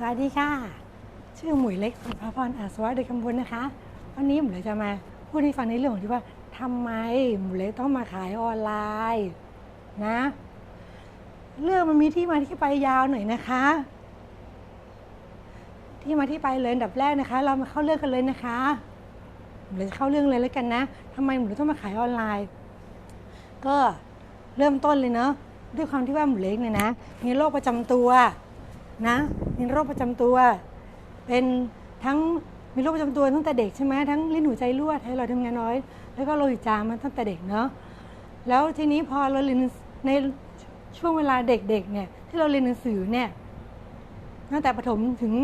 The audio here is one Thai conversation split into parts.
สวัสดีค่ะ ชื่อหมวยเล็กสุภาพรอาสวะเดชคำบุญนะคะ วันนี้หมวยจะมาพูดให้ฟังในเรื่องของที่ว่าทำไมหมวยเล็กต้องมาขายออนไลน์นะ เรื่องมันมีที่มาที่ไปยาวหน่อยนะคะ ที่มาที่ไปเลยอันดับแรกนะคะ เรามาเข้าเรื่องกันเลยนะคะหมวยจะเข้าเรื่องเลยแล้วกันนะทำไมหมวยต้องมาขายออนไลน์ ก็เริ่มต้นเลยเนาะด้วยความที่ว่าหมูเล็กเนี่ยนะ มีโรคประจำตัว นะมีโรคประจำตัว เป็นทั้งมีโรคประจำตัวตั้งแต่เด็กใช่ไหมทั้งลิ้นหัวใจรั่วไทรอยด์ทำงานน้อย แล้วก็โลหิตจางมาตั้งแต่เด็กเนาะแล้วทีนี้พอเราเรียนในช่วงเวลาเด็กๆเนี่ยที่เราเรียนหนังสือเนี่ยตั้งแต่ประถมถึง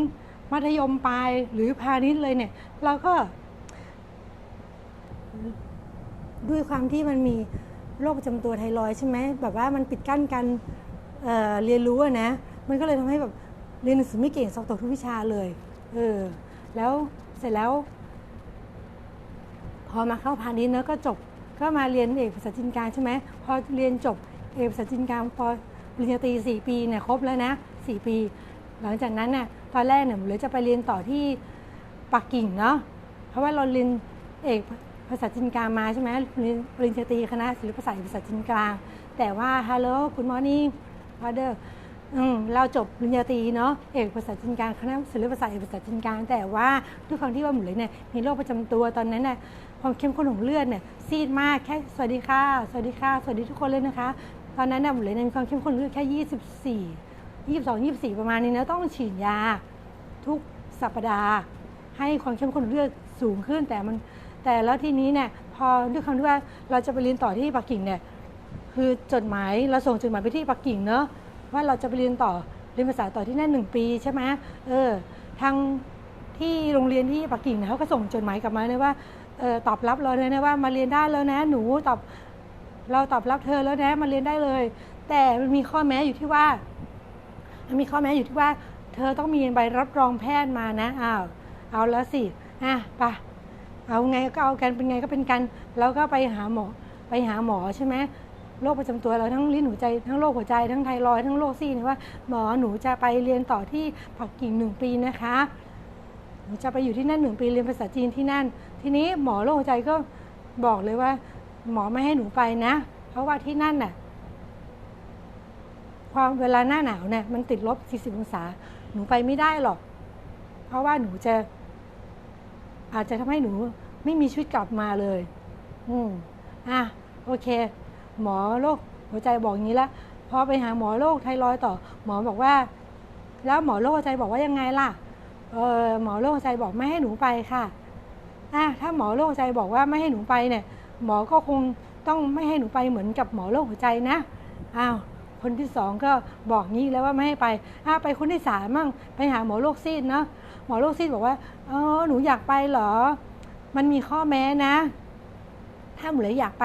มัธยมปลายหรือพาณิชย์เลยเนี่ย เราก็ ด้วยความที่มันมีโรคประจำตัวไทรอยด์ใช่ไหมแบบว่ามันปิดกั้นการเเรียนรู้นะ มันก็เลยทำให้แบบ เรียนหนังสือไม่เก่งสอบตกทุกวิชาเลย เออ แล้วเสร็จแล้ว พอมาเข้าพาณิชย์เนอะก็จบ ก็มาเรียนเอกภาษาจีนกลางใช่ไหม พอเรียนจบเอกภาษาจีนกลางพอปริญญาตรีสี่ปีเนี่ยครบแล้วนะสี่ปี หลังจากนั้นเนี่ยตอนแรกเนี่ยผมเลยจะไปเรียนต่อที่ปักกิ่งเนาะ เพราะว่าเราเรียนเอกภาษาจีนกลางมาใช่ไหมเรียนปริญญาตรีคณะศิลปศาสตร์ภาษาจีนกลาง แต่ว่า hello good morning father อื มเราจบปริญญาตรีเนาะเอกภาษาจีนกลางคณะศิลปศาสตร์เอกภาษาจีนกลางแต่ว่าด้วยความที่ว่าหมูเลยเนี่ยมีโรคประจำตัวตอนนั้นน่ะความเข้มข้นของเลือดเนี่ยซีดมากแค่สวัสดีค่ะสวัสดีค่ะสวัสดีทุกคนเลยนะคะ ตอนนั้นน่ะหมูเลยเนี่ยมีความเข้มข้นเลือดแค่ 24 22 24 ประมาณนี้นะต้องฉีดยาทุกสัปดาห์ให้ความเข้มข้นเลือดสูงขึ้นแต่มันแต่แล้วทีนี้เนี่ยพอด้วยคำที่ว่าเราจะไปเรียนต่อที่ปักกิ่งเนี่ยคือจดหมายเราส่งจดหมายไปที่ปักกิ่งเนอะ ว่าเราจะไปเรียนต่อเรียนภาษาต่อที่นั่นหนึ่งปีใช่ไหมเออทางที่โรงเรียนที่ปักกิ่งเนี่ยเขาก็ส่งจดหมายกลับมาเลยว่าเออตอบรับเราเลยนะว่ามาเรียนได้แล้วนะ หนูตอบเราตอบรับเธอแล้วนะมาเรียนได้เลย แต่มันมีข้อแม้อยู่ที่ว่ามันมีข้อแม้อยู่ที่ว่า เธอต้องมีใบรับรองแพทย์มานะอ้าวเอาแล้วสิอะปะเอาไงก็เอากันเป็นไงก็เป็นกัน แล้วก็ไปหาหมอไปหาหมอใช่ไหม โรคประจำตัวเราทั้งลิ้นหัวใจทั้งโรคหัวใจทั้งไทรอยทั้งโรคซี่เนี่ยว่าหมอหนูจะไปเรียนต่อที่ปักกิ่งหนึ่งปีนะคะหนูจะไปอยู่ที่นั่นหนึ่งปีเรียนภาษาจีนที่นั่น ทีนี้หมอโรคหัวใจก็บอกเลยว่า หมอไม่ให้หนูไปนะ เพราะว่าที่นั่นน่ะความเวลาหน้าหนาวเนี่ยมันติดลบ 40 องศา หนูไปไม่ได้หรอก เพราะว่าหนูจะ อาจจะทำให้หนูไม่มีชีวิตกลับมาเลย อืมอะ โอเค หมอโรคหัวใจบอกอย่างนี้แล้วพอไปหาหมอโรคไทรอยต่อ หมอบอกว่า แล้วหมอโรคหัวใจบอกว่ายังไงล่ะเออหมอโรคหัวใจบอกไม่ให้หนูไปค่ะอะถ้าหมอโรคหัวใจบอกว่าไม่ให้หนูไปเนี่ย หมอก็คงต้องไม่ให้หนูไปเหมือนกับหมอโรคหัวใจนะอ้าวคนที่สองก็บอกงี้แล้วว่าไม่ให้ไปอะไปคนที่สามมั่งไปหาหมอโรคซีดเนาะหมอโรคซีดบอกว่าเออหนูอยากไปเหรอ มันมีข้อแม้นะ ถ้าหมูเล็กอยากไป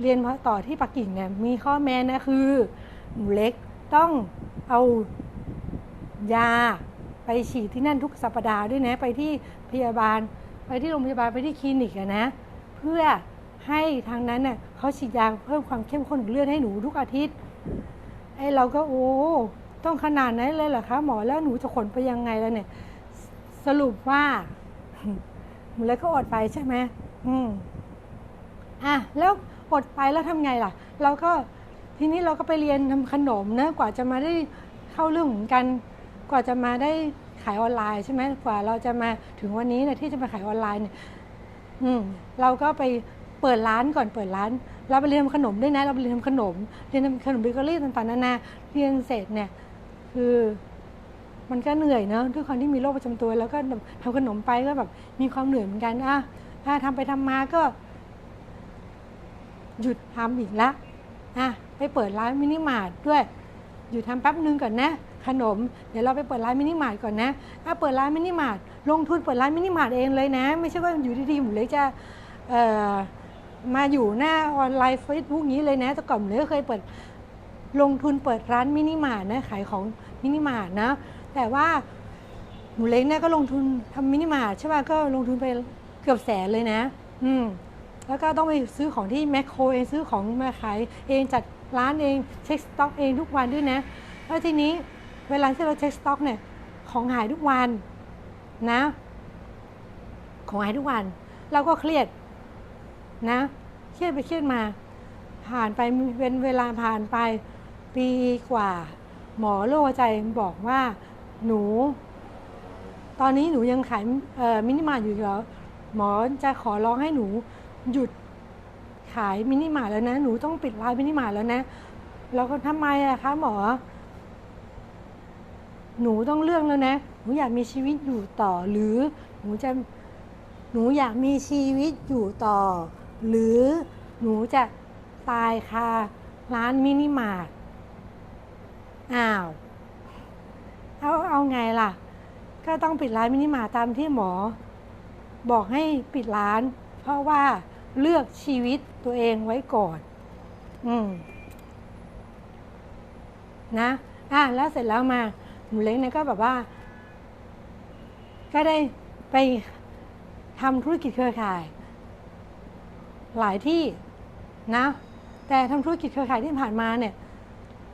เรียนต่อที่ปักกิ่งเนี่ยมีข้อแม้นะคือหมูเล็กต้องเอายาไปฉีดที่นั่นทุกสัปดาห์ด้วยนะ ไปที่พยาบาล ไปที่โรงพยาบาลไปที่คลินิกอะนะ เพื่อให้ทางนั้นเน่ยเขาฉีดยาเพิ่มความเข้มข้นของเลือดให้หนูทุกอาทิตย์ไอ้เราก็โอ้ต้องขนาดนั้นเลยเหรอคะหมอแล้วหนูจะขนไปยังไงแล้วเนี่ย สรุปว่าหมูเล็กก็อดไปใช่ไหมอืมอะแล้ว อดไปแล้วทำไงล่ะ เราก็ทีนี้เราก็ไปเรียนทำขนมนะกว่าจะมาได้เข้าเรื่องของกัน กว่าจะมาได้ขายออนไลน์ใช่ไหมกว่าเราจะมาถึงวันนี้เนี่ยที่จะมาขายออนไลน์เนี่ยอืมเราก็ไปเปิดร้านก่อนเปิดร้าน เราไปเรียนทำขนมด้วยนะ เราไปเรียนทำขนม เรียนทำขนมเบเกอรี่ต่างๆนานาเรียนเสร็จเนี่ย คือมันก็เหนื่อยเนอะด้วยความที่มีโรคประจำตัว แล้วก็ทำขนมไปก็แบบมีความเหนื่อยเหมือนกันอะถ้าทำไปทำมาก็ หยุดทำอีกละอะไปเปิดร้านมินิมาร์ทด้วย หยุดทำแป๊บนึงก่อนนะ ขนม เดี๋ยวเราไปเปิดร้านมินิมาร์ทก่อนนะถ้าเปิดร้านมินิมาร์ทลงทุนเปิดร้านมินิมาร์ทเองเลยนะ ไม่ใช่ว่าอยู่ดีๆหมูเล็กจะมาอยู่หน้าออนไลน์เฟซบุ๊กนี้เลยนะแต่ก่อนหมูเล็กก็เคยเปิดลงทุนเปิดร้านมินิมาร์ทนะขายของมินิมาร์ทนะ แต่ว่าหมูเล็กเนี่ยก็ลงทุนทำมินิมาร์ทใช่ป่ะก็ลงทุนไปเกือบแสนเลยนะ อืม แล้วก็ต้องไปซื้อของที่แมคโครเองซื้อของมาขายเองจัดร้านเองเช็คสต็อกเองทุกวันด้วยนะ แล้วทีนี้เวลาที่เราเช็คสต็อกเนี่ยของหายทุกวันนะ ของหายทุกวัน เราก็เครียดนะ เครียดไปเครียดมา ผ่านไปเป็นเวลาผ่านไปปีกว่า หมอโรคใจบอกว่าหนู ตอนนี้หนูยังขายมินิมาร์ทอยู่เหรอหมอจะขอร้องให้หนู หยุดขายมินิมาร์ทแล้วนะ หนูต้องปิดร้านมินิมาร์ทแล้วนะเราก็ทำไมอะคะหมอ หนูต้องเลือกแล้วนะ หนูอยากมีชีวิตอยู่ต่อ หรือหนูจะหนูอยากมีชีวิตอยู่ต่อ หรือหนูจะตายคาร้านมินิมาร์ทอ้าวเอาเอาไงล่ะ ก็ต้องปิดร้านมินิมาร์ตามที่หมอ บอกให้ปิดร้าน เพราะว่า เลือกชีวิตตัวเองไว้ก่อน อืม นะ อะแล้วเสร็จแล้วมาหนูเล็กเนี่ยก็แบบว่า ก็ได้ไปทำธุรกิจเครือข่าย หลายที่นะ แต่ทำธุรกิจเครือข่ายที่ผ่านมาเนี่ย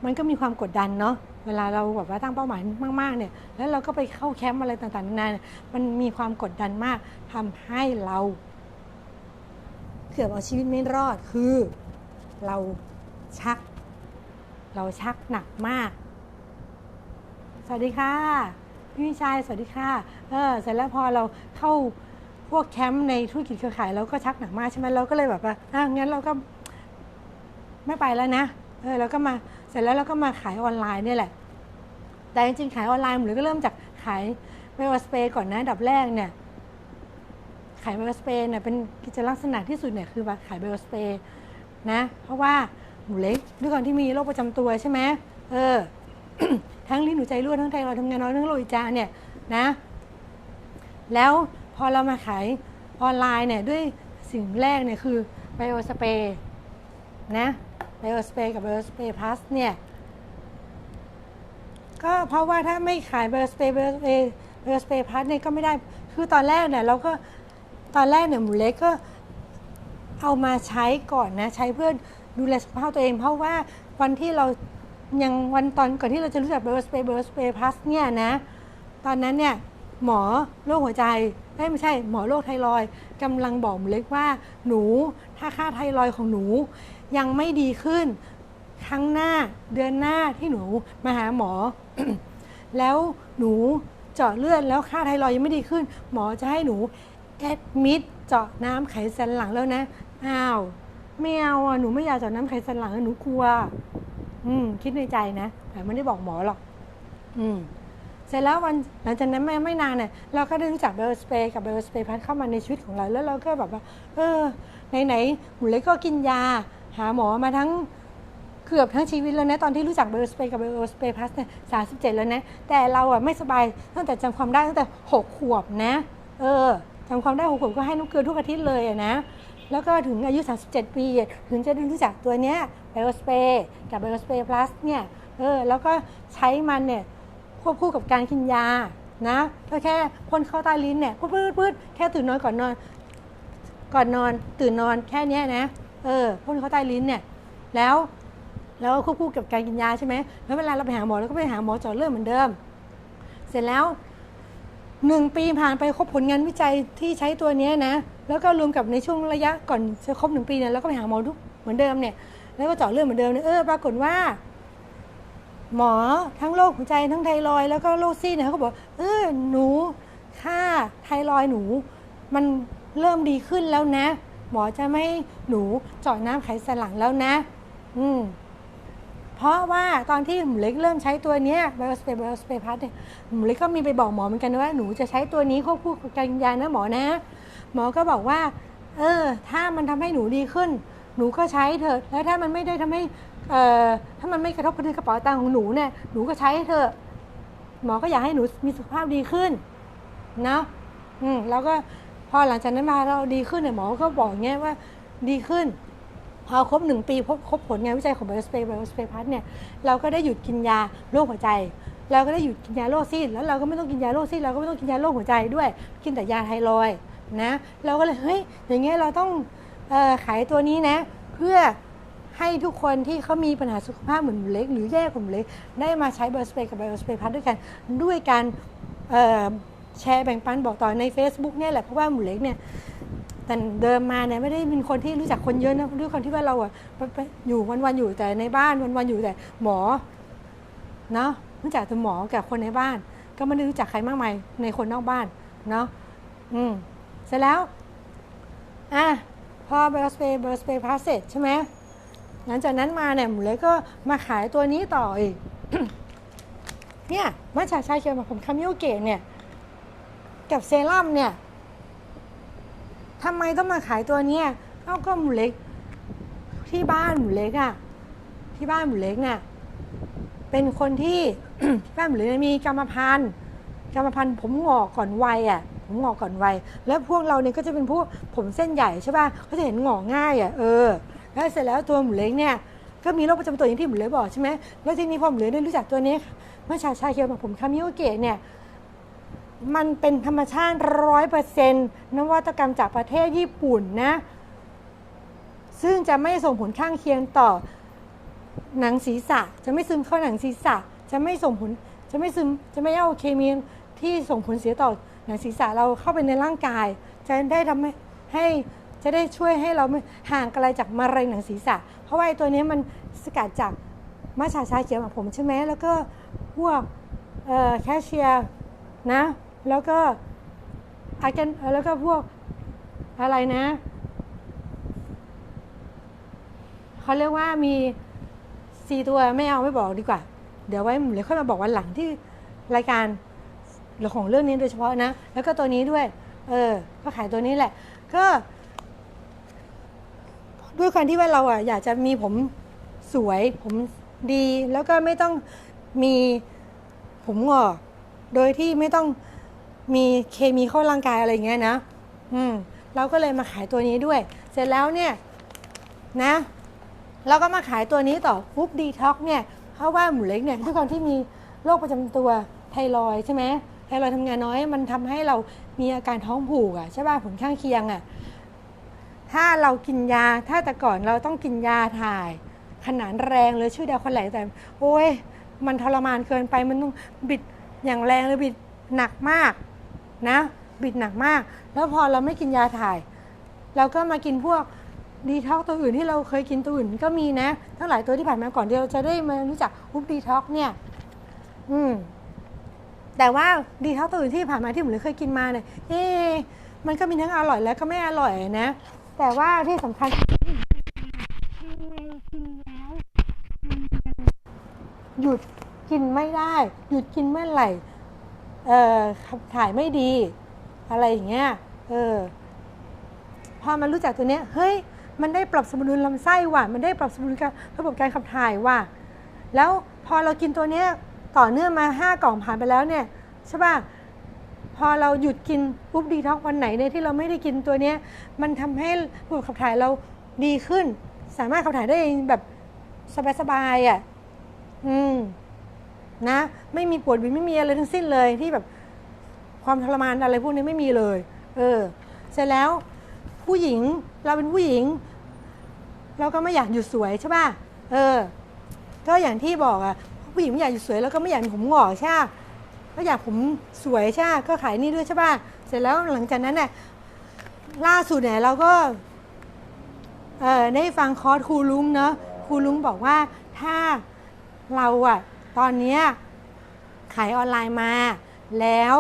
มันก็มีความกดดันเนาะเวลาเราแบบว่าตั้งเป้าหมายมาก ๆ เนี่ย แล้วเราก็ไปเข้าแคมป์อะไรต่างๆนานามันมีความกดดันมากทำให้เรา เกือบเอาชีวิตไม่รอดคือ เราชัก เราชักหนักมาก สวัสดีค่ะ พี่วิชัยสวัสดีค่ะเออเสร็จแล้วพอเราเข้าพวกแคมป์ในธุรกิจเครือข่ายเราก็ชักหนักมากใช่ไหมเราก็เลยแบบว่าอะงั้นเราก็ไม่ไปแล้วนะเออเราก็มาเสร็จแล้วเราก็มาขายออนไลน์เนี่ยแหละ แต่จริงๆขายออนไลน์หรือก็เริ่มจากขายไบโอสเปรย์ก่อนนะดับแรกเนี่ย ขายไบโอสเปย์เนี่ยเป็นกิจลักษณะที่สุดเนี่ยคือว่าขายไบโอสเปย์นะเพราะว่าหนูเล็กด้วยความที่มีโรคประจำตัวใช่ไหมเออทั้งลิ้นหนูใจรั่วทั้งไทรอยด์ทำงานน้อยทั้งโลหิตจางเนี่ยนะ แล้วพอเรามาขายออนไลน์เนี่ยด้วยสิ่งแรกเนี่ยคือไบโอสเปย์นะไบโอสเปย์กับไบโอสเปย์พลัสเนี่ยก็เพราะว่าถ้าไม่ขายไบโอสเปย์ไบโอสเปย์ไบโอสเปย์พลัสเนี่ยก็ไม่ได้คือตอนแรกเนี่ยเราก็ ตอนแรกเนี่ยหมูเล็กก็เอามาใช้ก่อนนะใช้เพื่อดูแลสุขภาพตัวเอง เพราะว่าวันที่เรายังวันตอนก่อนที่เราจะรู้จักไบโอสเปย์ไบโอสเปย์พลัสเนี่ยนะ ตอนนั้นเนี่ยหมอโรคหัวใจไม่ใช่หมอโรคไทรอยด์กำลังบอกหมูเล็กว่าหนูถ้าค่าไทรอยของหนูยังไม่ดีขึ้นครั้งหน้าเดือนหน้าที่หนูมาหาหมอ แล้วหนูเจาะเลือดแล้วค่าไทรอยยังไม่ดีขึ้น หมอจะให้หนู แอดมิดเจาะน้ำไขสันหลังแล้วนะ อ้าว ไม่เอาอะ หนูไม่อยากเจาะน้ำไขสันหลังหนูกลัว อืม คิดในใจนะ แต่ไม่ได้บอกหมอหรอก อืม เสร็จแล้ววันหลังจากนั้นไม่ไม่นานเนี่ยเราก็ได้รู้จักเบลสเปย์กับเบลสเปย์พัดเข้ามาในชีวิตของเรา แล้วเราก็แบบว่า เออ ไหนๆหนูเล็กก็กินยา หาหมอมาทั้งเกือบทั้งชีวิตแล้วนะตอนที่รู้จักเบลสเปย์กับเบลสเปย์พัสเนี่ยสาสิบเจ็ดแล้วนะ แต่เราอะไม่สบายตั้งแต่จำความได้ตั้งแต่หกขวบนะ เออ จำความได้หกขวบก็ให้น้ำเกลือทุกอาทิตย์เลยนะ แล้วก็ถึงอายุ 37 ปี ถึงจะได้รู้จักตัวเนี้ยไบโอสเปรย์กับไบโอสเปรย์พลัสเนี่ยเออแล้วก็ใช้มันเนี่ยควบคู่กับการกินยานะก็แค่พ่นเข้าใต้ลิ้นเนี่ยปื๊ดปื๊ดปื๊ดแค่ตื่นนอนก่อนนอน ก่อนนอนตื่นนอนแค่เนี้ยนะเออพ่นเข้าใต้ลิ้นเนี่ยแล้วแล้วควบคู่กับการกินยาใช่ไหมแล้วเวลาเราไปหาหมอเราก็ไปหาหมอเจาะเลือดเหมือนเดิม เสร็จแล้ว หนึ่งปีผ่านไปครบผลงานวิจัยที่ใช้ตัวนี้นะ แล้วก็รวมกับในช่วงระยะก่อนจะครบหนึ่งปีเนี่ยเราก็ไปหาหมอทุกเหมือนเดิมเนี่ย แล้วก็เจาะเลือดเหมือนเดิมเนี่ยเออปรากฏว่า หมอทั้งโรคหัวใจทั้งไทรอยแล้วก็โรคซีดเนี่ยเขาบอกเออหนูค่าไทรอยหนู มันเริ่มดีขึ้นแล้วนะ หมอจะไม่ให้หนูเจาะน้ำไขสันหลังแล้วนะ อืม เพราะว่าตอนที่หมูเล็กเริ่มใช้ตัวเนี้ยไบโอสเปรย์ไบโอสเปรย์พัทเนี่ยหมูเล็กก็มีไปบอกหมอเหมือนกันว่าหนูจะใช้ตัวนี้ควบคู่กับการกินยานะหมอนะ หมอก็บอกว่า เออ ถ้ามันทำให้หนูดีขึ้น หนูก็ใช้เถอะแล้วถ้ามันไม่ได้ทำให้เอ่อถ้ามันไม่กระทบกระเทือนกระเป๋าตังค์ของหนูเนี่ยหนูก็ใช้เถอะหมอก็อยากให้หนูมีสุขภาพดีขึ้นนะอืมแล้วก็พอหลังจากนั้นมาเราดีขึ้นเนี่ยหมอก็บอกเงี้ยว่าดีขึ้น พอครบหนึ่งปีพบครบผลงานวิจัยของไบโอสเปย์ไบโอสเปย์พัทเนี่ยเราก็ได้หยุดกินยาโรคหัวใจ เราก็ได้หยุดกินยาโรคซีดแล้วเราก็ไม่ต้องกินยาโรคซีดเราก็ไม่ต้องกินยาโรคหัวใจด้วย กินแต่ยาไทรอยนะเราก็เลยเฮ้ยอย่างเงี้ยเราต้องออขายตัวนี้นะ เพื่อให้ทุกคนที่เขามีปัญหาสุขภาพเหมือนหมูเล็ก หรือแย่กว่าหมูเล็ก ได้มาใช้เบอร์สเปย์กับไบโอสเปย์พัทด้วยกันด้วยการแชร์แบ่งปันบอกต่อใน Facebook เนี่ยแหละเพราะว่าหมูเล็กเนี่ย แต่เดิมมาเนี่ยไม่ได้เป็นคนที่รู้จักคนเยอะนะด้วยความที่ว่าเราอะไปอยู่วันๆอยู่แต่ในบ้านวันๆอยู่แต่หมอเนาะรู้จักแต่หมอกับคนในบ้าน ก็ไม่ได้รู้จักใครมากมายในคนนอกบ้านเนาะอืมเสร็จแล้วอะพอเบอร์สเปย์เบอร์สเปย์พาสเสร็จใช่ไหมหลังจากนั้นมาเนี่ยหมูเล็กก็มาขายตัวนี้ต่ออีกเนี่ยมัชชาชาเขียวมาผมคามิโอเกะเนี่ย กับเซรั่มเนี่ย ทำไมต้องมาขายตัวเนี้ยเอ้าก็หมูเล็ก ที่บ้านหมูเล็กอะที่บ้านหมูเล็กเนี่ยเป็นคนที่ที่บ้านหมูเล็กมีกรรมพันธุ์กรรมพันธุ์ผมงอกก่อนวัยอะผมงอกก่อนวัย แล้วพวกเราเนี่ยก็จะเป็นพวกผมเส้นใหญ่ใช่ป่ะก็จะเห็นงอกง่ายอะเออแล้วเสร็จแล้วตัวหมูเล็กเนี่ยก็มีโรคประจำตัวอย่างที่หมูเล็กบอกใช่ไหมแล้วทีนี้พอหมูเล็กได้รู้จักตัวนี้เมื่อชาชาเคียวของผมคามิโอเกะเนี่ย มันเป็นธรรมชาติร้อยเปอร์เซ็นต์นวัตกรรมจากประเทศญี่ปุ่นนะ ซึ่งจะไม่ส่งผลข้างเคียงต่อหนังศีรษะ จะไม่ซึมเข้าหนังศีรษะ จะไม่ส่งผล จะไม่ซึม จะไม่เอาเคมีที่ส่งผลเสียต่อหนังศีรษะเราเข้าไปในร่างกาย จะได้ทำให้ให้จะได้ช่วยให้เราห่างไกลจากมะเร็งหนังศีรษะ เพราะว่าตัวนี้มันสกัดจากมัชชาชาเขียวของผมใช่ไหมแล้วก็พวกแคชเชียร์นะ แล้วก็อากันแล้วก็พวกอะไรนะ เขาเรียกว่ามีสี่ตัวไม่เอาไม่บอกดีกว่า เดี๋ยวไว้เดี๋ยวค่อยมาบอกวันหลังที่รายการเรื่องของเรื่องนี้โดยเฉพาะนะ แล้วก็ตัวนี้ด้วย เออ ก็ขายตัวนี้แหละ ก็ ด้วยความที่ว่าเราอะอยากจะมีผมสวยผมดีแล้วก็ไม่ต้องมีผมงอก โดยที่ไม่ต้อง มีเคมีเข้าร่างกายอะไรอย่างเงี้ยนะ อืม เราก็เลยมาขายตัวนี้ด้วย เสร็จแล้วเนี่ยนะ เราก็มาขายตัวนี้ต่อปุ๊บดีท็อกเนี่ยเพราะว่าหมูเล็กเนี่ยด้วยความที่มีโรคประจำตัวไทรอยใช่ไหมไทรอยทำงานน้อยมันทำให้เรามีอาการท้องผูกอะใช่ป่ะผลข้างเคียงอะถ้าเรากินยาถ้าแต่ก่อนเราต้องกินยาถ่าย ขนาดแรงเลยชื่อดาวคนไหลแต่ โอ้ยมันทรมานเกินไปมันต้องบิดอย่างแรงเลยบิดหนักมาก นะบิดหนักมาก แล้วพอเราไม่กินยาถ่าย เราก็มากินพวกดีท็อกตัวอื่นที่เราเคยกินตัวอื่นก็มีนะ ทั้งหลายตัวที่ผ่านมาก่อนที่เราจะได้มารู้จักอุปดีท็อกเนี่ย อืม แต่ว่าดีท็อกตัวอื่นที่ผ่านมาที่ผมเคยกินมาเนี่ยเอ๊มันก็มีทั้งอร่อยและก็ไม่อร่อยนะ แต่ว่าที่สำคัญหยุดกินไม่ได้ หยุดกินเมื่อไหร่ เออถ่ายไม่ดี อะไรอย่างเงี้ยเออพอมันรู้จักตัวเนี้ยเฮ้ยมันได้ปรับสมดุลลำไส้ว่ะ มันได้ปรับสมดุลการระบบการขับถ่ายว่ะ แล้วพอเรากินตัวเนี้ยต่อเนื่องมาห้ากล่องผ่านไปแล้วเนี่ยใช่ป่ะ พอเราหยุดกินปุ๊บดีท็อกวันไหนเนี่ยที่เราไม่ได้กินตัวเนี้ย มันทำให้ระบบขับถ่ายเราดีขึ้น สามารถขับถ่ายได้เองแบบสบายๆอะ อืม นะ ไม่มีปวดบินไม่มีอะไรทั้งสิ้นเลยที่แบบความทรมานอะไรพวกนี้ไม่มีเลย เออ เสร็จแล้วผู้หญิงเราเป็นผู้หญิง เราก็ไม่อยากอยู่สวยใช่ป่ะเออ ก็อย่างที่บอกอะผู้หญิงไม่อยากอยู่สวยแล้วก็ไม่อยากผมหงอกใช่ก็อยากผมสวยใช่ก็ขายนี่ด้วยใช่ป่ะเสร็จแล้วหลังจากนั้นเนี่ยล่าสุดเนี่ยเราก็เออได้ฟังคอร์สครูลุงเนาะครูลุงบอกว่าถ้าเราอะ ตอนเนี้ขายออนไลน์มา แล้ว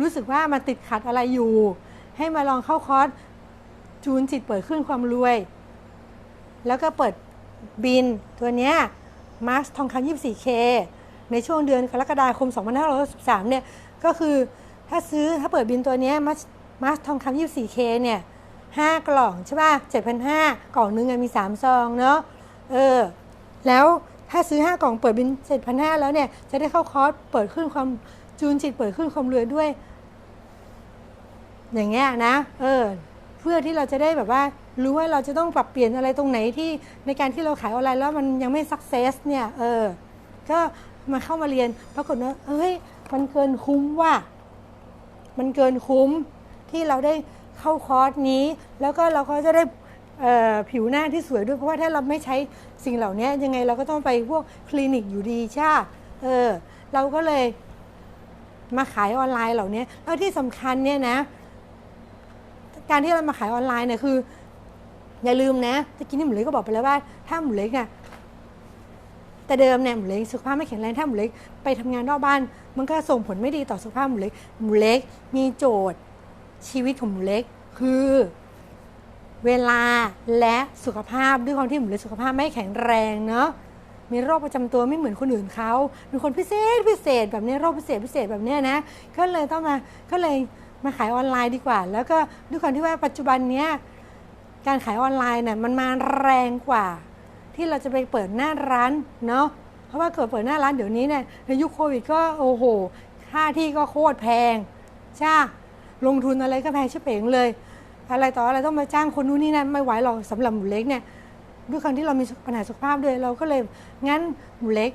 รู้สึกว่ามันติดขัดอะไรอยู่ ให้มาลองเข้าคอร์สจูนจิตเปิดขึ้นความรวย แล้วก็เปิดบินตัวเนี้ยมาร์ทองคำ 24K ในช่วงเดือนกรกฎาคม 2563เนี่ยก็คือถ้าซื้อถ้าเปิดบินตัวเนี้ยมาร์มาทองคำ 24K เนี่ยห้ากล่องใช่ป่ะ7,500 กล่องนึงมี 3 ซองเนาะเออ แล้ว ถ้าซื้อ 5 กล่องเปิดบิน7,500แล้วเนี่ยจะได้เข้าคอร์สเปิดขึ้นความจูนจิตเปิดขึ้นความรวยด้วย อย่างเงี้ยนะ เออ เพื่อที่เราจะได้แบบว่ารู้ว่าเราจะต้องปรับเปลี่ยนอะไรตรงไหนที่ในการที่เราขายออนไลน์แล้วมันยังไม่สักเซสเนี่ย เออ ก็มาเข้ามาเรียนปรากฏว่าเอ้ย มันเกินคุ้มว่ะมันเกินคุ้มที่เราได้เข้าคอร์สนี้ แล้วก็เราก็จะได้ ผิวหน้าที่สวยด้วยเพราะว่าถ้าเราไม่ใช้สิ่งเหล่านี้ยังไงเราก็ต้องไปพวกคลินิกอยู่ดีใช่เออเราก็เลยมาขายออนไลน์เหล่านี้แล้วที่สำคัญเนี่ยนะ การที่เรามาขายออนไลน์เนี่ยคือ อย่าลืมนะตะกี้นี่หมูเล็กก็บอกไปแล้วว่า ถ้าหมูเล็กอะแต่เดิมเนี่ยหมูเล็กสุขภาพไม่แข็งแรงถ้าหมูเล็กไปทำงานนอกบ้าน มันก็ส่งผลไม่ดีต่อสุขภาพหมูเล็กหมูเล็กมีโจทย์ชีวิตของหมูเล็ก คือ เวลาและสุขภาพด้วยความที่หมูเล็กสุขภาพไม่แข็งแรงเนาะมีโรคประจำตัวไม่เหมือนคนอื่นเขาเป็นคนพิเศษพิเศษแบบนี้โรคพิเศษพิเศษแบบเนี้ยนะก็เลยต้องมาก็เลยมาขายออนไลน์ดีกว่า แล้วก็ด้วยความที่ว่าปัจจุบันเนี้ยการขายออนไลน์เนี่ยมันมาแรงกว่า ที่เราจะไปเปิดหน้าร้านเนาะเพราะว่าเกิดเปิดหน้าร้านเดี๋ยวนี้เนี่ยในยุคโควิดก็โอ้โหค่าที่ก็โคตรแพงใช่ลงทุนอะไรก็แพงชิบเป๋งเลย อะไรต่ออะไรต้องมาจ้างคนนู้นนี่นั่นไม่ไหวหรอกสำหรับหมูเล็กเนี่ยด้วยความที่เรามีปัญหาสุขภาพด้วยเราก็เลยงั้นหมูเล็ก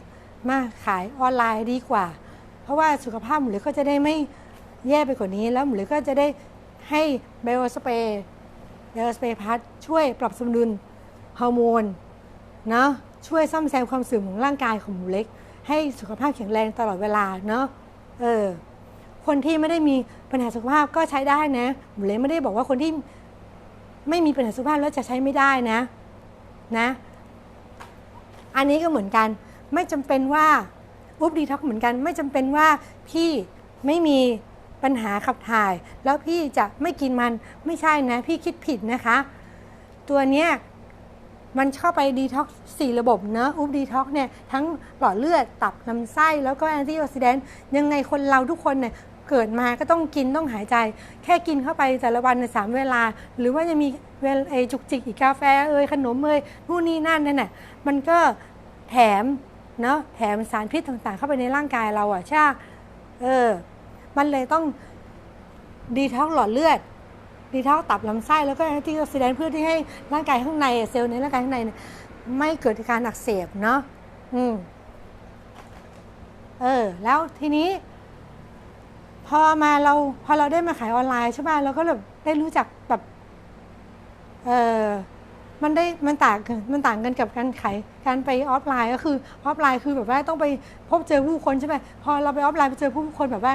มาขายออนไลน์ดีกว่า เพราะว่าสุขภาพหมูเล็กก็จะได้ไม่แย่ไปกว่านี้ แล้วหมูเล็กก็จะได้ให้ไบโอสเปรย์เดลสเปพัทช่วยปรับสมดุลฮอร์โมนเนาะช่วยซ่อมแซมความเสื่อมของร่างกายของหมูเล็ก ให้สุขภาพแข็งแรงตลอดเวลาเนาะเออ คนที่ไม่ได้มีปัญหาสุขภาพก็ใช้ได้นะหมูเล็กไม่ได้บอกว่าคนที่ไม่มีปัญหาสุขภาพแล้วจะใช้ไม่ได้นะนะ อันนี้ก็เหมือนกัน ไม่จำเป็นว่าอุบดีท็อกเหมือนกัน ไม่จำเป็นว่าพี่ไม่มีปัญหาขับถ่าย แล้วพี่จะไม่กินมันไม่ใช่นะ พี่คิดผิดนะคะ ตัวเนี้ยมันเข้าไปดีท็อกสี่ระบบเนอะอุบดีท็อกเนี่ยทั้งหลอดเลือดตับลำไส้ แล้วก็แอนตี้ออกซิแดนต์ยังไงคนเราทุกคนเนี่ย เกิดมาก็ต้องกินต้องหายใจ แค่กินเข้าไปแต่ละวันในสามเวลา หรือว่าจะมีเวลไอจุกจิกอีกกาแฟเอยขนมเอยนู่นนี่นั่นนั่นน่ะมันก็แถมเนาะแถมสารพิษต่างๆ เข้าไปในร่างกายเราอะใช่เออมันเลยต้องดีท็อหลอดเลือดดีท็อตับลำไส้แล้วก็แอนตี้ออกซิแดนต์เพื่อที่ให้ร่างกายข้างในเซลล์ในร่างกายข้างในเนี่ยไม่เกิดการอักเสบเนาะอืมเออ แล้วทีนี้ พอมาเราพอเราได้มาขายออนไลน์ใช่ป่ะเราก็แบบได้รู้จักแบบเออมันได้มันต่างมันต่างกันกับการขายการไปออฟไลน์ก็คือออฟไลน์คือแบบว่าต้องไปพบเจอผู้คนใช่ไหมพอเราไปออฟไลน์ไปเจอผู้คนแบบว่า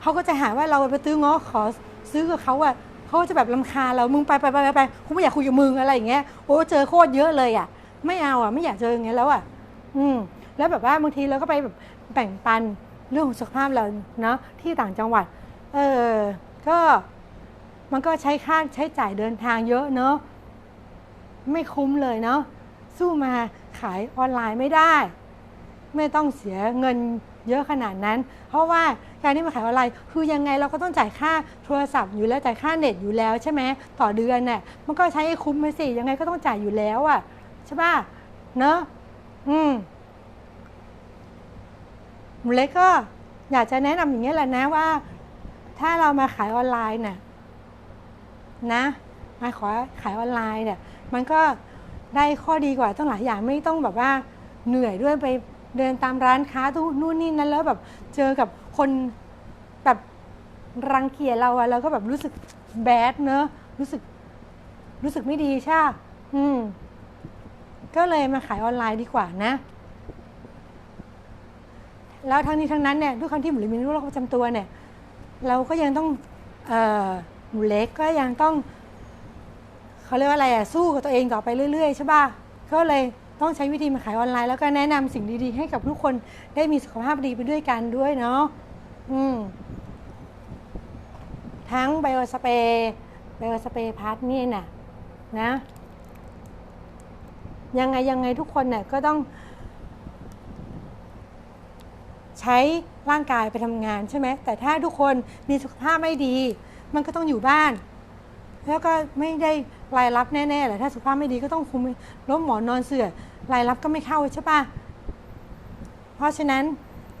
เขาก็จะหาว่าเราไปตื้อง้อขอซื้อกับเขาอะเขาก็จะแบบลำคาเรามึงไปไปไปไปไปกูไม่อยากคุยกับมึงอะไรอย่างเงี้ยโอ้เจอโคตรเยอะเลยอะไม่เอาอะไม่อยากเจออย่างเงี้ยแล้วอะอืมแล้วแบบว่าบางทีเราก็ไปแบบแบ่งปัน เรื่องของสุขภาพเราเนาะที่ต่างจังหวัด เออก็มันก็ใช้ค่าใช้จ่ายเดินทางเยอะเนาะไม่คุ้มเลยเนาะสู้มาขายออนไลน์ไม่ได้ ไม่ต้องเสียเงินเยอะขนาดนั้น เพราะว่าการที่มาขายออนไลน์คือยังไงเราก็ต้องจ่ายค่าโทรศัพท์อยู่แล้วจ่ายค่าเน็ตอยู่แล้วใช่ไหมต่อเดือนน่ะมันก็ใช้ให้คุ้มไปสิยังไงก็ต้องจ่ายอยู่แล้วอะใช่ป่ะเนาะอืม เล็กก็อยากจะแนะนำอย่างนี้แหละนะว่า ถ้าเรามาขายออนไลน์เนี่ยนะ มาขอขายออนไลน์เนี่ย มันก็ได้ข้อดีกว่าตั้งหลายอย่างไม่ต้องแบบว่าเหนื่อยด้วยไปเดินตามร้านค้าตู้นู่นนี่นั้นแล้วแบบเจอกับคนแบบรังเกียจเราอะเราก็แบบรู้สึกแบดเนอะรู้สึกรู้สึกไม่ดีใช่อืมก็เลยมาขายออนไลน์ดีกว่านะ แล้วทั้งนี้ทั้งนั้นเนี่ยด้วยความที่หมูเล็กมีโรคประจำตัวเนี่ยเราก็ยังต้องออหมูเล็กก็ยังต้องเขาเรียกว่าอะไรอะสู้กับตัวเองต่อไปเรื่อยๆใช่ป่ะก็เลยต้องใช้วิธีมาขายออนไลน์ แล้วก็แนะนำสิ่งดีๆ ให้กับทุกคนได้มีสุขภาพดีไปด้วยกันด้วยเนาะอืมทั้งไบโอสเปรย์ไบโอสเปรย์พาร์ทนี่น่ะนะ ยังไงยังไงทุกคนเนี่ยก็ต้อง ใช้ร่างกายไปทำงานใช่ไหมแต่ถ้าทุกคนมีสุขภาพไม่ดี มันก็ต้องอยู่บ้าน แล้วก็ไม่ได้รายรับแน่ๆแหละถ้าสุขภาพไม่ดีก็ต้องคุมล้มหมอนนอนเสื่อรายรับก็ไม่เข้าใช่ปะเพราะฉะนั้น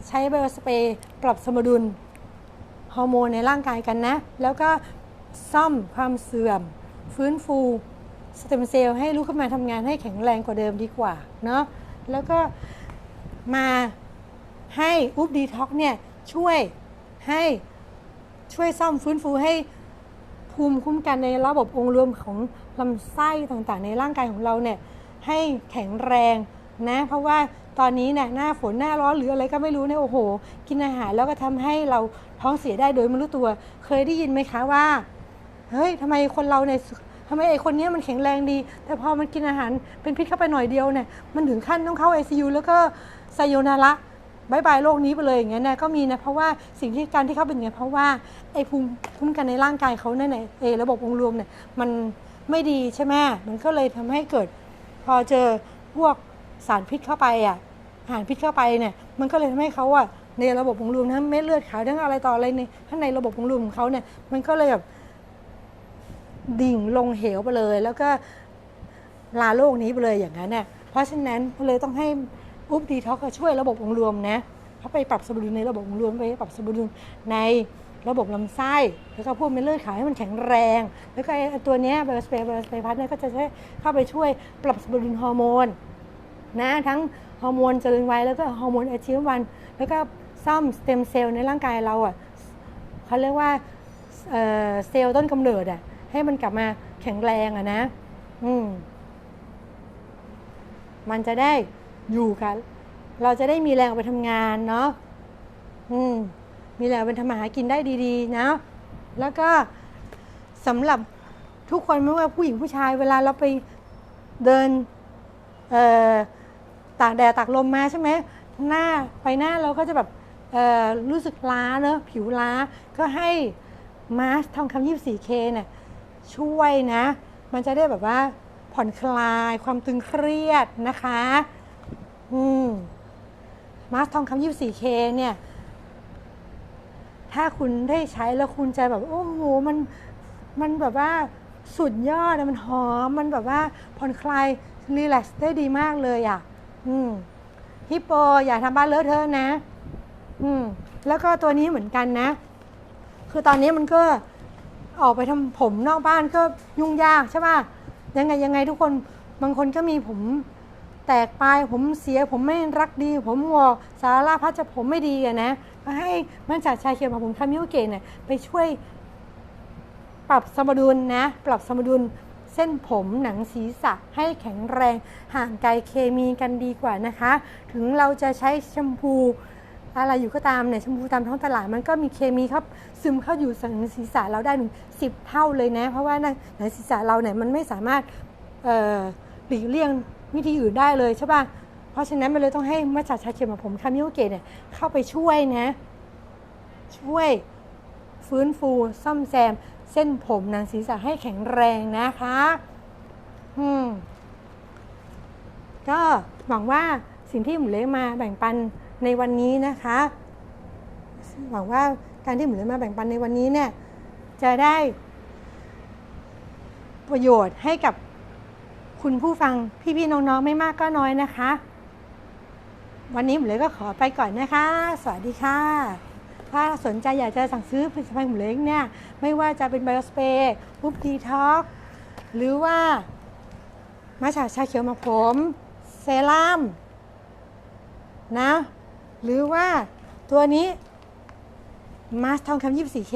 ใช้ไบโอสเปรย์ปรับสมดุลฮอร์โมนในร่างกายกันนะ แล้วก็ซ่อมความเสื่อม ฟื้นฟูสเต็มเซลล์ให้ลุกขึ้นมาทำงานให้แข็งแรงกว่าเดิมดีกว่าเนาะแล้วก็มา ให้อุบดีท็อกเนี่ยช่วยให้ช่วยซ่อมฟื้นฟูให้ภูมิคุ้มกันในระบบองค์รวมของลำไส้ต่างๆ ในร่างกายของเราเนี่ยให้แข็งแรงนะ เพราะว่าตอนนี้เนี่ยหน้าฝนหน้าร้อนหรืออะไรก็ไม่รู้เนี่ยโอ้โห กินอาหารแล้วก็ทำให้เราท้องเสียได้โดยไม่รู้ตัว เคยได้ยินไหมคะว่าเฮ้ยทำไมคนเราเนี่ยทำไมไอ้คนนี้มันแข็งแรงดี แต่พอมันกินอาหารเป็นพิษเข้าไปหน่อยเดียวเนี่ยมันถึงขั้นต้องเข้า ICU แล้วก็ไซโยนาระ บายบายโลกนี้ไปเลยอย่างเงี้ยนะก็มีนะเพราะว่าสิ่งที่การที่เขาเป็นอย่างเงี้ยเพราะว่าไอ้ภูมิคุ้มกันในร่างกายเขาเนี่ยในเอระบบองค์รวมเนี่ยมันไม่ดีใช่ไหมมันก็เลยทำให้เกิด พอเจอพวกสารพิษเข้าไปอะอาหารพิษเข้าไปเนี่ยมันก็เลยทำให้เขาอะในระบบองค์รวมทั้งเม็ดเลือดขาวทั้งอะไรต่ออะไรในทั้งในระบบองค์รวมของเขาเนี่ยมันก็เลยแบบดิ่งลงเหวไปเลย แล้วก็ลาโลกนี้ไปเลยอย่างนั้นเนี่ยเพราะฉะนั้นเลยต้องให้ อุ๊บดีท็อกช่วยระบบองค์รวมนะเขาไปปรับสมดุลในระบบองค์รวมไปปรับสมดุลในระบบลำไส้ แล้วก็พวกเม็ดเลือดขาวให้มันแข็งแรง แล้วก็ตัวนี้ยไบโอสเปรย์ไบโอสเปรย์พัทเนี่ยก็จะใช้เข้าไปช่วยปรับสมดุลฮอร์โมนนะทั้งฮอร์โมนเจริญวัยแล้วก็ฮอร์โมนไอชีววัน แล้วก็ซ่อมสเต็มเซลล์ในร่างกายเราอะเขาเรียกว่าเซลล์ต้นกำเนิดอะให้มันกลับมาแข็งแรงอะนะ อืมมันจะได้ อยู่กัน เราจะได้มีแรงไปทำงานเนาะอืมมีแรงไปทำมาหากินได้ดีๆ นะ แล้วก็สำหรับทุกคนไม่ว่าผู้หญิงผู้ชาย เวลาเราไปเดินเอ่อตากแดดตากลมมาใช่ไหมหน้าไปหน้าเราก็จะแบบเอ่อรู้สึกล้าเนอะผิวล้าก็ให้มาสทองคำ 24K เคเนี่ยช่วยนะ มันจะได้แบบว่าผ่อนคลายความตึงเครียดนะคะ มาสทองคำ 24K เนี่ย ถ้าคุณได้ใช้แล้วคุณจะแบบ โอ้โห มัน มันแบบว่าสุดยอดมันหอม มันแบบว่าผ่อนคลาย รีแลกซ์ได้ดีมากเลยอะ อืมฮิปโป อย่าทำบ้านเลอะเทอะนะ อืม แล้วก็ตัวนี้เหมือนกันนะ คือตอนนี้มันก็ออกไปทำผมนอกบ้านก็ยุ่งยากใช่ป่ะ ยังไงยังไงทุกคน บางคนก็มีผม แตกปลายผมเสียผมไม่รักดี ผมงอกสาราพัดจะผมไม่ดีอะนะก็ให้มันจากชายเขียวของผมคามิโอเกะเนี่ยไปช่วยปรับสมดุลนะ ปรับสมดุลเส้นผมหนังศีรษะให้แข็งแรงห่างไกลเคมีกันดีกว่านะคะ ถึงเราจะใช้แชมพูอะไรอยู่ก็ตามเนี่ยแชมพูตามท้องตลาดมันก็มีเคมีครับซึมเข้าอยู่หนังศีรษะเราได้ถึงสิบเท่าเลยนะ เพราะว่าหนังศีรษะเราเนี่ยมันไม่สามารถหลีกเลี่ยง วิธีอื่นได้เลยใช่ป่ะ เพราะฉะนั้นมันเลยต้องให้มาจาชาเขียวของผมคามิโอเกะเนี่ยเข้าไปช่วยนะ ช่วยฟื้นฟูซ่อมแซม เส้นผมหนังศีรษะให้แข็งแรงนะคะอืมก็หวังว่าสิ่งที่หมูเล็กมาแบ่งปันในวันนี้นะคะ หวังว่าการที่หมูเล็กมาแบ่งปันในวันนี้เนี่ยจะได้ประโยชน์ให้กับ คุณผู้ฟังพี่ๆน้องๆไม่มากก็น้อยนะคะ วันนี้หมูเล็กก็ขอไปก่อนนะคะ สวัสดีค่ะ ถ้าสนใจอยากจะสั่งซื้อผลิตภัณฑ์หมูเล็กเนี่ย ไม่ว่าจะเป็นไบโอสเปรย์ปุ๊บดีท็อกหรือว่ามาฉาชาเขียวมาผมเซรั่มนะ หรือว่าตัวนี้มาสทองคำ 24K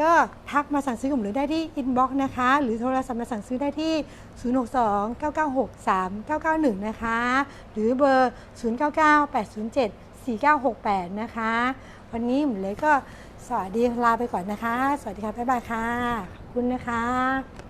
ก็ทักมาสั่งซื้อกับหมูเล็กได้ที่อินบ็อกซ์นะคะ หรือโทรศัพท์มาสั่งซื้อได้ที่ 062 996 3991 นะคะ หรือเบอร์ 099 807 4968 นะคะ วันนี้หมูเล็กก็สวัสดีลาไปก่อนนะคะ สวัสดีค่ะบ๊ายบายค่ะขอบคุณนะคะ